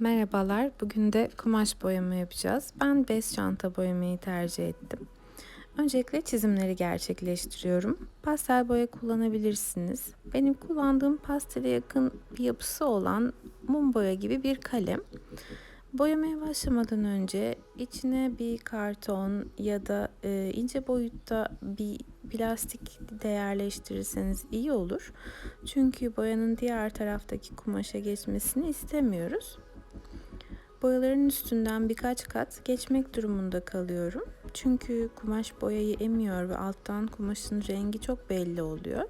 Merhabalar. Bugün de kumaş boyama yapacağız. Ben bez çanta boyamayı tercih ettim. Öncelikle çizimleri gerçekleştiriyorum. Pastel boya kullanabilirsiniz. Benim kullandığım pastele yakın bir yapısı olan mum boya gibi bir kalem. Boyamaya başlamadan önce içine bir karton ya da e, ince boyutta bir plastik de yerleştirirseniz iyi olur. Çünkü boyanın diğer taraftaki kumaşa geçmesini istemiyoruz. Boyaların üstünden birkaç kat geçmek durumunda kalıyorum. Çünkü kumaş boyayı emiyor ve alttan kumaşın rengi çok belli oluyor.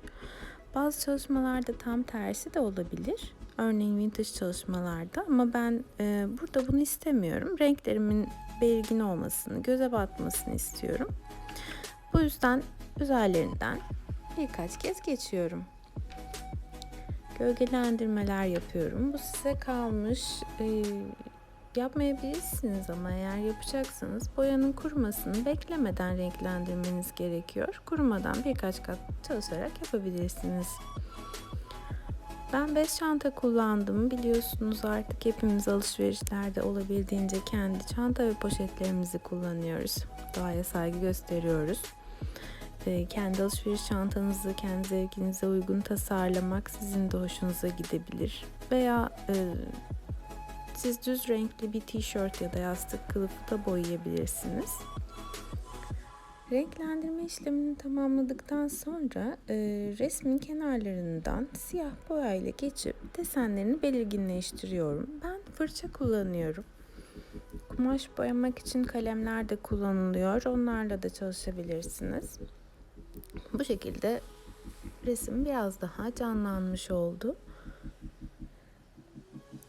Bazı çalışmalarda tam tersi de olabilir. Örneğin vintage çalışmalarda ama ben e, burada bunu istemiyorum. Renklerimin belirgin olmasını, göze batmasını istiyorum. Bu yüzden üzerlerinden birkaç kez geçiyorum. Gölgelendirmeler yapıyorum. Bu size kalmış. E, yapmayabilirsiniz ama eğer yapacaksanız boyanın kurumasını beklemeden renklendirmeniz gerekiyor. Kurumadan birkaç kat çalışarak yapabilirsiniz. Ben bez çanta kullandım. Biliyorsunuz artık hepimiz alışverişlerde olabildiğince kendi çanta ve poşetlerimizi kullanıyoruz. Doğaya saygı gösteriyoruz. Kendi alışveriş çantanızı kendi zevkinize uygun tasarlamak sizin de hoşunuza gidebilir. Veya e, siz düz renkli bir tişört ya da yastık kılıfı da boyayabilirsiniz. Renklendirme işlemini tamamladıktan sonra e, resmin kenarlarından siyah boyayla geçip desenlerini belirginleştiriyorum. Ben fırça kullanıyorum. Kumaş boyamak için kalemler de kullanılıyor. Onlarla da çalışabilirsiniz. Bu şekilde resim biraz daha canlanmış oldu.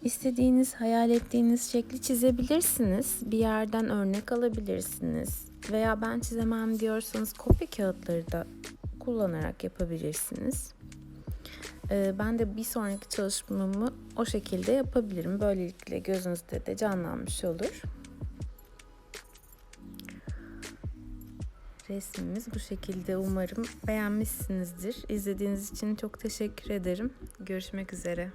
İstediğiniz, hayal ettiğiniz şekli çizebilirsiniz. Bir yerden örnek alabilirsiniz. Veya ben çizemem diyorsanız kopya kağıtları da kullanarak yapabilirsiniz. Ee, ben de bir sonraki çalışmamı o şekilde yapabilirim. Böylelikle gözünüzde de canlanmış olur. Resmimiz bu şekilde umarım beğenmişsinizdir. İzlediğiniz için çok teşekkür ederim. Görüşmek üzere.